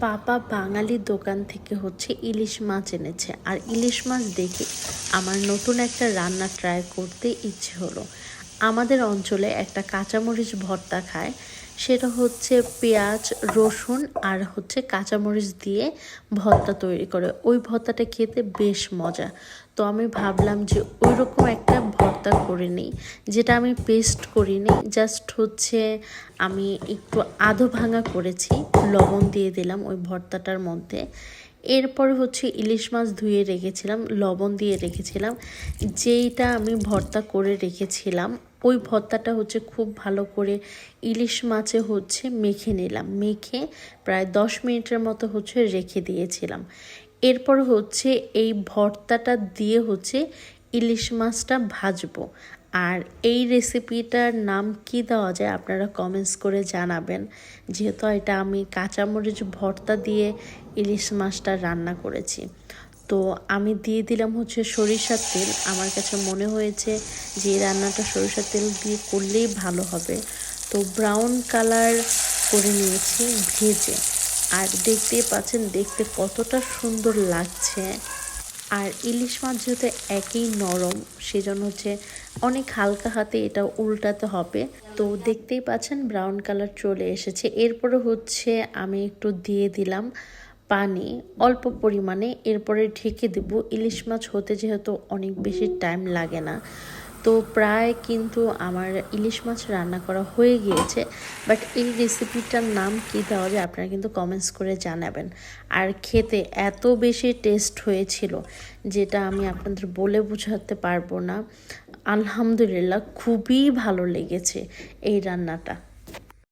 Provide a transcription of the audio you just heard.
পাপা বাঙালি দোকান থেকে হচ্ছে ইলিশ মাছ এনেছে। আর ইলিশ মাছ দেখে আমার নতুন একটা রান্না ট্রাই করতে ইচ্ছে হলো। আমাদের অঞ্চলে একটা কাঁচামরিচ ভর্তা খায়। সেটা হচ্ছে পেঁয়াজ, রসুন আর হচ্ছে কাঁচামরিচ দিয়ে ভর্তা তৈরি করে। ওই ভর্তাটা খেতে বেশ মজা। তো আমি ভাবলাম যে ওই রকম একটা ভর্তা করে নিই যেটা আমি পেস্ট করিনি জাস্ট হচ্ছে আমি একটু আধো ভাঙা করেছি, লবণ দিয়ে দিলাম ওই ভর্তাটার মধ্যে। এরপর হচ্ছে ইলিশ মাছ ধুয়ে রেখেছিলাম, লবণ দিয়ে রেখেছিলাম। যেইটা আমি ভর্তা করে রেখেছিলাম, ওই ভর্তাটা হচ্ছে খুব ভালো করে ইলিশ মাছে হচ্ছে মেখে নিলাম। মেখে প্রায় দশ মিনিটের মতো হচ্ছে রেখে দিয়েছিলাম। এরপর হচ্ছে এই ভর্তাটা দিয়ে হচ্ছে ইলিশ মাছটা ভাজবো। আর এই রেসিপিটার নাম কি দেওয়া যায় আপনারা কমেন্টস করে জানাবেন। যেহেতু এটা আমি কাঁচামরিচ ভর্তা দিয়ে ইলিশ মাছটা রান্না করেছি। তো আমি দিয়ে দিলাম হচ্ছে সরিষার তেল। আমার কাছে মনে হয়েছে যে রান্নাটা সরিষার তেল দিয়ে করলেই ভালো হবে। তো ব্রাউন কালার করে নিয়েছি ভেজে। আর দেখতেই পাচ্ছেন, দেখতে কতটা সুন্দর লাগছে। আর ইলিশ মাছ যেহেতু একই নরম, সেজন্য হচ্ছে অনেক হালকা হাতে এটা উল্টাতে হবে। তো দেখতেই পাচ্ছেন ব্রাউন কালার চলে এসেছে। এরপরে হচ্ছে আমি একটু দিয়ে দিলাম পানি, অল্প পরিমাণে। এরপরে ঢেকে দেব। ইলিশ মাছ হতে যেহেতু অনেক বেশি টাইম লাগে না। তো প্রায় কিন্তু আমার ইলিশ মাছ রান্না করা হয়ে গিয়েছে বাট এই রেসিপিটার নাম কী দেওয়া যায় আপনারা কিন্তু কমেন্টস করে জানাবেন। আর খেতে এত বেশি টেস্ট হয়েছিল যেটা আমি আপনাদের বলে বোঝাতে পারব না। আলহামদুলিল্লাহ, খুবই ভালো লেগেছে এই রান্নাটা।